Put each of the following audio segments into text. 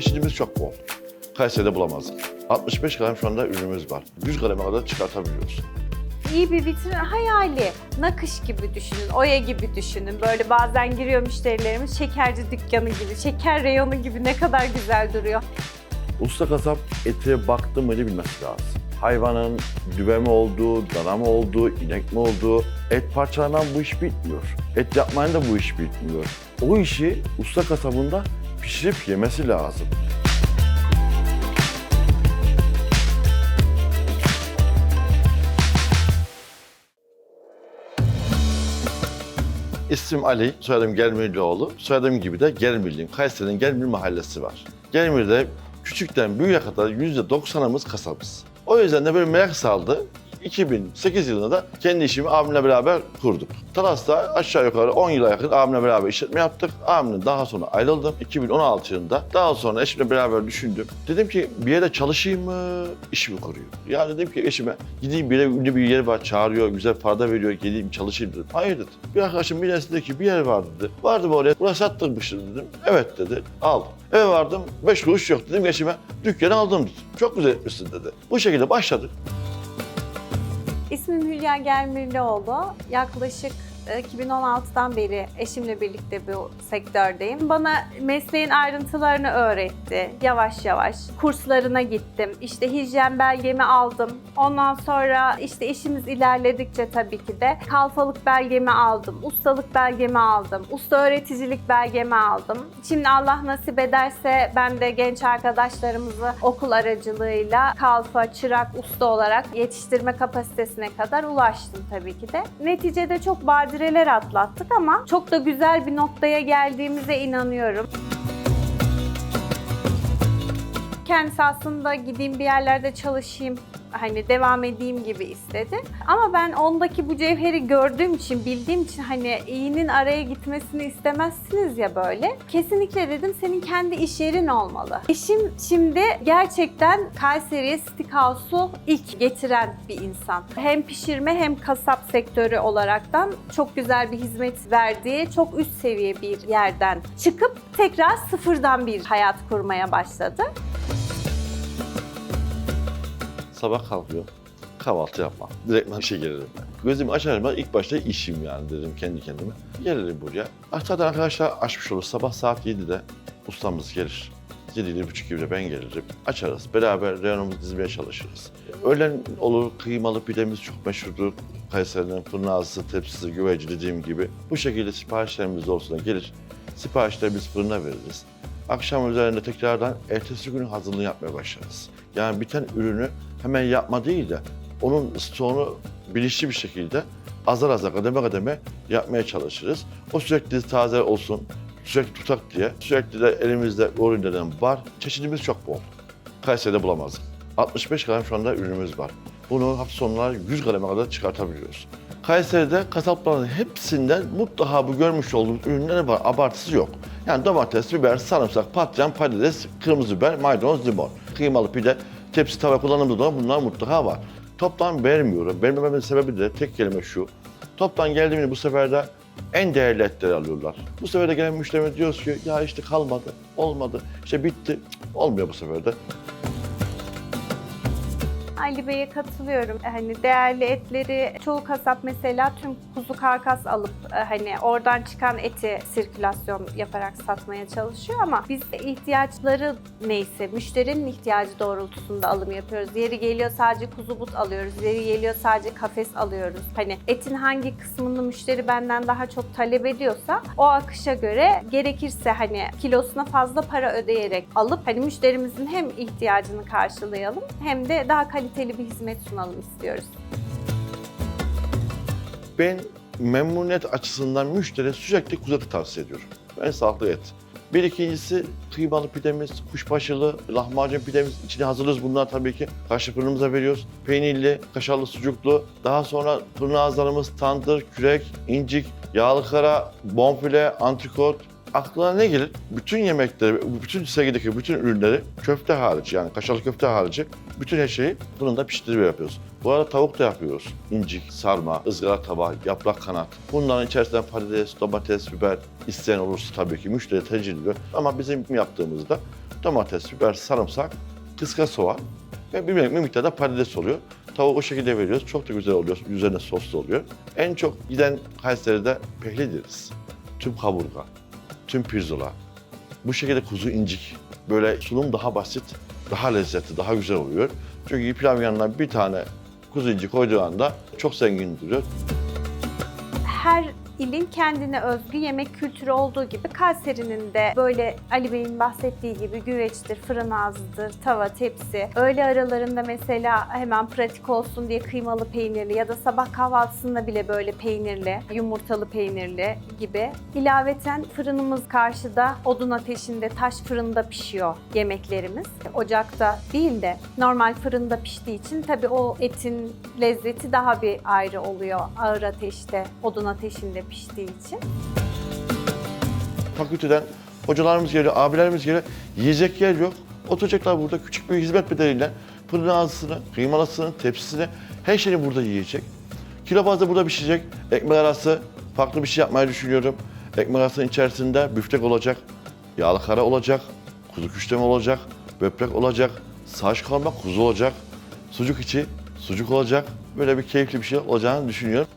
Çeşidimiz çok bol. Kayseri'de bulamazdık. 65 kalem şu anda ürünümüz var. 100 kaleme kadar çıkartabiliyoruz. İyi bir vitrin hayali. Nakış gibi düşünün, oya gibi düşünün. Böyle bazen giriyor müşterilerimiz şekerci dükkanı gibi, şeker reyonu gibi ne kadar güzel duruyor. Usta kasap ete baktı mı bilmesi lazım. Hayvanın düve mi olduğu, dana mı olduğu, inek mi olduğu, et parçalarından bu iş bitmiyor. Et yapmayın da bu iş bitmiyor. O işi usta kasabında pişirip yemesi lazım. İsmim Ali, soyadım Gelmirlioğlu. Soyadım gibi de Gelmirliyim. Kayseri'nin Gelmir mahallesi var. Gelmir'de küçükten büyüğe kadar %90'ımız kasabız. O yüzden de böyle merak saldı. 2008 yılında da kendi işimi abimle beraber kurduk. Talas'ta aşağı yukarı 10 yıla yakın abimle beraber işletme yaptık. Abimle daha sonra ayrıldım. 2016 yılında daha sonra eşimle beraber düşündüm. Dedim ki bir yere çalışayım mı, iş mi kurayım? Ya dedim ki eşime gideyim bir yere ünlü bir yer var çağırıyor, güzel para veriyor, geleyim çalışayım dedim. Hayır dedi. Bir arkadaşım bir dedi ki bir yer var dedi. Vardı mı oraya? Burası sattırmıştır dedim. Evet dedi. Aldım. Eve vardım. Beş kuruş yok dedim eşime. Dükkanı aldım dedim. Çok güzel etmişsin dedi. Bu şekilde başladık. İsmim Hülya Gelmirlioğlu. Yaklaşık 2016'dan beri eşimle birlikte bu sektördeyim. Bana mesleğin ayrıntılarını öğretti yavaş yavaş. Kurslarına gittim. İşte hijyen belgemi aldım. Ondan sonra işte işimiz ilerledikçe tabii ki de kalfalık belgemi aldım. Ustalık belgemi aldım. Usta öğreticilik belgemi aldım. Şimdi Allah nasip ederse ben de genç arkadaşlarımızı okul aracılığıyla kalfa, çırak, usta olarak yetiştirme kapasitesine kadar ulaştım tabii ki de. Neticede çok badireler atlattık ama çok da güzel bir noktaya geldiğimize inanıyorum. Kendisi aslında gideyim bir yerlerde çalışayım hani devam edeyim gibi istedi. Ama ben ondaki bu cevheri gördüğüm için, bildiğim için hani iyinin araya gitmesini istemezsiniz ya böyle. Kesinlikle dedim senin kendi iş yerin olmalı. Eşim şimdi gerçekten Kayseri'ye Steakhouse'u ilk getiren bir insan. Hem pişirme hem kasap sektörü olaraktan çok güzel bir hizmet verdiği çok üst seviye bir yerden çıkıp tekrar sıfırdan bir hayat kurmaya başladı. Sabah kalkıyorum. Kahvaltı yapmam. Direkt işe gelirim. Gözümü açarım ben ilk başta işim yani dedim kendi kendime. Gelirim buraya. Ah, Zaten arkadaşlar açmış olur. Sabah saat 7'de ustamız gelir. 7 buçuk gibi de ben gelirim. Açarız. Beraber reyonumuzu dizmeye çalışırız. Öğlen olur kıymalı pidemiz çok meşhurdur. Kayseri'nin fırnazısı, tepsisi, güveci dediğim gibi. Bu şekilde siparişlerimiz olsun gelir. Siparişleri biz fırına veririz. Akşam üzerinde tekrardan ertesi günün hazırlığını yapmaya başlarız. Yani biten ürünü hemen yapma değil de onun stoğunu bilinçli bir şekilde azar azar kademe kademe yapmaya çalışırız. O sürekli taze olsun, sürekli tutak diye. Sürekli de elimizde o ürünlerden var. Çeşidimiz çok bol. Kayseri'de bulamazdık. 65 kalem şu anda ürünümüz var. Bunu hafta sonları 100 kaleme kadar çıkartabiliyoruz. Kayseri'de kasapların hepsinden mutlaka bu görmüş olduğumuz ürünler var. Abartısı yok. Yani domates, biber, sarımsak, patlıcan, patates, kırmızı biber, maydanoz, limon. Kıymalı pide, tepsi tava kullanımında da bunlar mutlaka var. Toptan vermiyorum. Vermememin sebebi de tek kelime şu. Toptan geldiğimde bu sefer de en değerli etleri alıyorlar. Bu sefer de gelen müşterime diyoruz ki ya işte kalmadı, olmadı, işte bitti. Olmuyor bu sefer de. Ali Bey'e katılıyorum. Hani değerli etleri çoğu kasap mesela tüm kuzu karkas alıp e, hani oradan çıkan eti sirkülasyon yaparak satmaya çalışıyor ama biz ihtiyaçları neyse müşterinin ihtiyacı doğrultusunda alım yapıyoruz. Yeri geliyor sadece kuzu but alıyoruz. Yeri geliyor sadece kafes alıyoruz. Hani etin hangi kısmını müşteri benden daha çok talep ediyorsa o akışa göre gerekirse hani kilosuna fazla para ödeyerek alıp hani müşterimizin hem ihtiyacını karşılayalım hem de daha kaliteli bir hizmet sunalım istiyoruz. Ben memnuniyet açısından müşteriye sürekli kuzu eti tavsiye ediyorum. En sağlıklı et. Bir ikincisi kıymalı pidemiz, kuşbaşılı, lahmacun pidemiz içine hazırlıyoruz. Bunlar tabii ki karşı fırınımıza veriyoruz. Peynirli, kaşarlı, sucuklu. Daha sonra fırın ağızlarımız tandır, kürek, incik, yağlı kara, bonfile, antrikot. Aklına ne gelir? Bütün yemekleri, bütün sergideki bütün ürünleri köfte harici yani kaşarlı köfte harici bütün her şeyi fırında pişirip yapıyoruz. Bu arada tavuk da yapıyoruz. İncik, sarma, ızgara tava, yaprak kanat. Bunların içerisinde patates, domates, biber isteyen olursa tabii ki müşteri tercih ediyor. Ama bizim yaptığımızda Domates, biber, sarımsak, kıska soğan ve bir, miktarda patates oluyor. Tavuğu o şekilde veriyoruz. Çok da güzel oluyor. Üzerine soslu oluyor. En çok giden Kayseri'de pehli. Tüm kaburga, tüm pirzola. Bu şekilde kuzu incik. Böyle sunum daha basit, daha lezzetli, daha güzel oluyor. Çünkü pilav yanına bir tane kuzu inci koyduğu anda çok zengin duruyor. Her ilin kendine özgü yemek kültürü olduğu gibi Kayseri'nin de böyle Ali Bey'in bahsettiği gibi güveçtir, fırın ağzıdır, tava, tepsi. Öğle aralarında mesela hemen pratik olsun diye kıymalı peynirli ya da sabah kahvaltısında bile böyle peynirli, yumurtalı peynirli gibi. İlaveten fırınımız karşıda odun ateşinde, taş fırında pişiyor yemeklerimiz. Ocakta değil de normal fırında piştiği için tabii o etin lezzeti daha bir ayrı oluyor ağır ateşte, odun ateşinde piştiği için. fakülteden hocalarımız geliyor, abilerimiz geliyor. Yiyecek yer yok. Oturacaklar burada küçük bir hizmet bedeliyle fırın ağzısını, kıymalısını, tepsisini her şeyini burada yiyecek. Kilo fazla burada pişecek. Ekmek arası farklı bir şey yapmayı düşünüyorum. Ekmek arasının içerisinde büftek olacak, yağlı kara olacak, kuzu küşleme olacak, böbrek olacak, saç kavurma kuzu olacak, sucuk içi sucuk olacak. Böyle bir keyifli bir şey olacağını düşünüyorum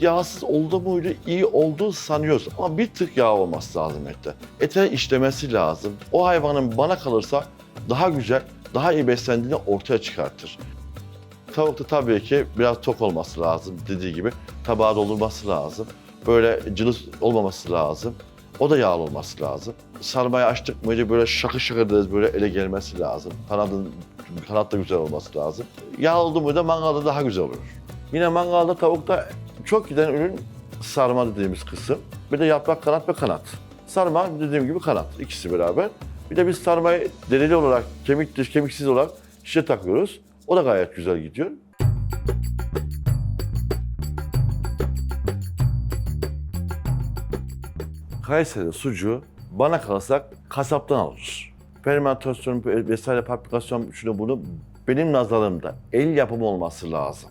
yağsız oldu muydu iyi olduğu sanıyoruz ama bir tık yağ olması lazım ette. Ete işlemesi lazım. O hayvanın bana kalırsa daha güzel, daha iyi beslendiğini ortaya çıkartır. Tavukta tabii ki biraz tok olması lazım dediği gibi. Tabağa doldurması lazım. Böyle cılız olmaması lazım. O da yağlı olması lazım. Sarmayı açtık mıydı böyle şakır şakır deriz böyle ele gelmesi lazım. Kanadın, kanat da güzel olması lazım. Yağ oldu muydu mangalda daha güzel olur. Yine mangalda tavukta çok giden ürün sarma dediğimiz kısım. Bir de yaprak kanat ve kanat. Sarma dediğim gibi kanat. ikisi beraber. Bir de biz sarmayı derili olarak, kemik dış, kemiksiz olarak şişe takıyoruz. O da gayet güzel gidiyor. Kayseri sucuğu bana kalırsa kasaptan alır. Fermentasyon vesaire fabrikasyon şunu bunu benim nazarımda el yapımı olması lazım.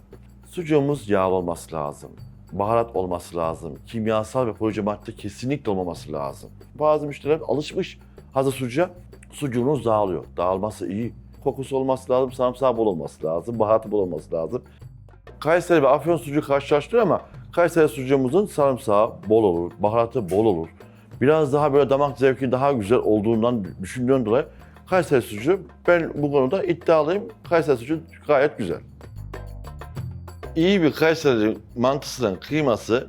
Sucuğumuz yağlı olması lazım. Baharat olması lazım. Kimyasal ve koruyucu madde kesinlikle olmaması lazım. Bazı müşteriler alışmış hazır sucuğa. Sucuğunuz dağılıyor. Dağılması iyi. Kokusu olması lazım, sarımsağı bol olması lazım, baharatı bol olması lazım. Kayseri ve Afyon sucuğu karşılaştırıyor ama Kayseri sucuğumuzun sarımsağı bol olur, baharatı bol olur. Biraz daha böyle damak zevki daha güzel olduğundan düşündüğüm dolayı Kayseri sucuğu ben bu konuda iddialıyım. Kayseri sucuğu gayet güzel. İyi bir Kayseri mantısının kıyması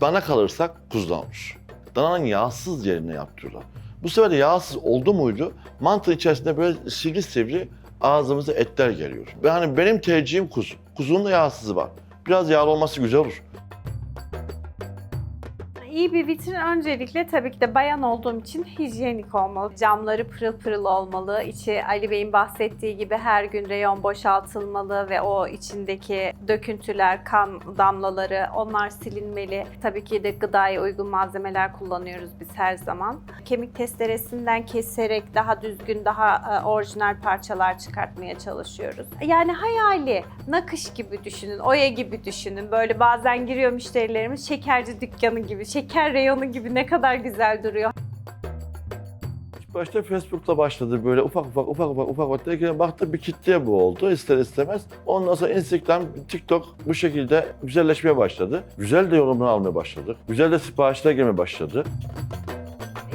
bana kalırsa kuzudan olur. Dananın yağsız yerine yaptırıyorlar. Bu sefer de yağsız oldu muydu mantı içerisinde böyle sivri sivri ağzımıza etler geliyor. Ve hani benim tercihim kuzu. Kuzunun da yağsızı var. Biraz yağlı olması güzel olur. İyi bir vitrin öncelikle tabii ki de bayan olduğum için hijyenik olmalı. Camları pırıl pırıl olmalı. İçi Ali Bey'in bahsettiği gibi her gün reyon boşaltılmalı ve o içindeki döküntüler, kan damlaları onlar silinmeli. Tabii ki de gıdaya uygun malzemeler kullanıyoruz biz her zaman. Kemik testeresinden keserek daha düzgün, daha e, orijinal parçalar çıkartmaya çalışıyoruz. Yani hayali, nakış gibi düşünün, oya gibi düşünün. Böyle bazen giriyor müşterilerimiz şekerci dükkanı gibi, şeker reyonu gibi ne kadar güzel duruyor. Başta Facebook'ta başladı böyle ufak ufak ufak ufak ufak ufak derken baktı bir kitleye bu oldu ister istemez. Ondan sonra Instagram, TikTok bu şekilde güzelleşmeye başladı. Güzel de yorumlar almaya başladık. Güzel de siparişler gelmeye başladı.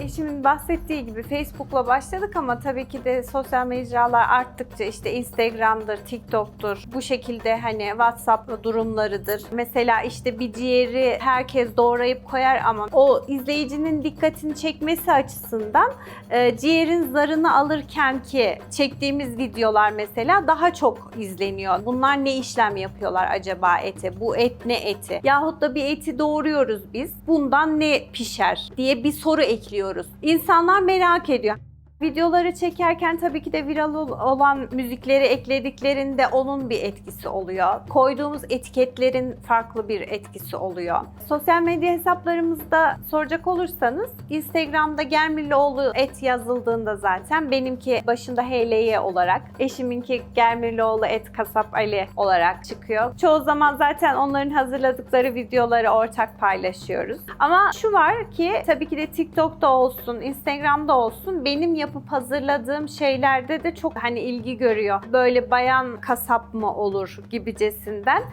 Eşimin bahsettiği gibi Facebook'la başladık ama tabii ki de sosyal mecralar arttıkça işte Instagram'dır, TikTok'tur. Bu şekilde hani WhatsApp durumlarıdır. Mesela işte bir ciğeri herkes doğrayıp koyar ama o izleyicinin dikkatini çekmesi açısından e, ciğerin zarını alırken ki çektiğimiz videolar mesela daha çok izleniyor. Bunlar ne işlem yapıyorlar acaba ete? Bu et ne eti? Yahut da bir eti doğuruyoruz biz. Bundan ne pişer diye bir soru ekliyoruz. İnsanlar merak ediyor. Videoları çekerken tabii ki de viral ol- olan müzikleri eklediklerinde onun bir etkisi oluyor. Koyduğumuz etiketlerin farklı bir etkisi oluyor. Sosyal medya hesaplarımızda soracak olursanız Instagram'da Germirlioğlu et yazıldığında zaten benimki başında HLY olarak, eşiminki Germirlioğlu et kasap Ali olarak çıkıyor. Çoğu zaman zaten onların hazırladıkları videoları ortak paylaşıyoruz. Ama şu var ki tabii ki de TikTok'ta olsun, Instagram'da olsun benim yapıp hazırladığım şeylerde de çok hani ilgi görüyor. Böyle bayan kasap mı olur gibicesinden.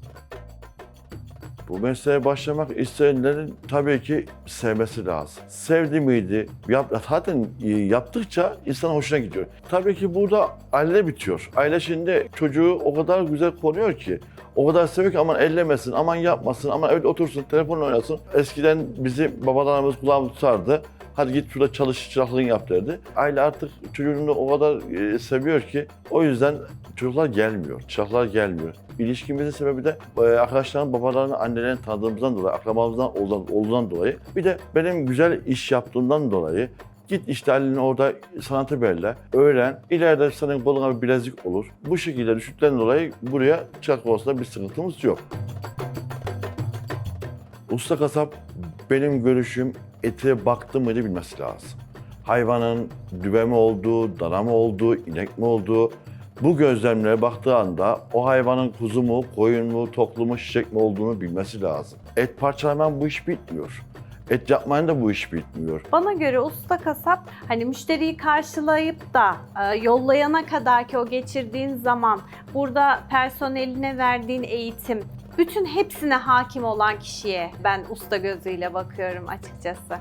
Bu mesleğe başlamak isteyenlerin tabii ki sevmesi lazım. Sevdi miydi? Yap, zaten e, yaptıkça insan hoşuna gidiyor. Tabii ki burada aile bitiyor. Aile şimdi çocuğu o kadar güzel koruyor ki. O kadar seviyor ki aman ellemesin, aman yapmasın, aman öyle otursun, telefonla oynasın. Eskiden bizi babalarımız kulağımızı tutardı. Hadi git şurada çalış, çıraklığını yap derdi. Aile artık çocuğunu o kadar e, seviyor ki o yüzden çocuklar gelmiyor, çıraklar gelmiyor. İlişkimizin sebebi de e, arkadaşların, babalarını, annelerini tanıdığımızdan dolayı, akrabamızdan olduğundan, dolayı. Bir de benim güzel iş yaptığımdan dolayı Git işte elini orada sanatı belli, öğren. İleride senin koluna bir bilezik olur. Bu şekilde düşükten dolayı buraya çırak konusunda bir sıkıntımız yok. Usta kasap benim görüşüm ete baktı mıydı bilmesi lazım. Hayvanın düve mi olduğu, dana mı olduğu, inek mi olduğu bu gözlemlere baktığı anda o hayvanın kuzu mu, koyun mu, toklu mu, şişek mi olduğunu bilmesi lazım. Et parçalaman bu iş bitmiyor. Et yapmayın da bu iş bitmiyor. Bana göre usta kasap hani müşteriyi karşılayıp da e, yollayana kadar ki o geçirdiğin zaman burada personeline verdiğin eğitim bütün hepsine hakim olan kişiye ben usta gözüyle bakıyorum açıkçası.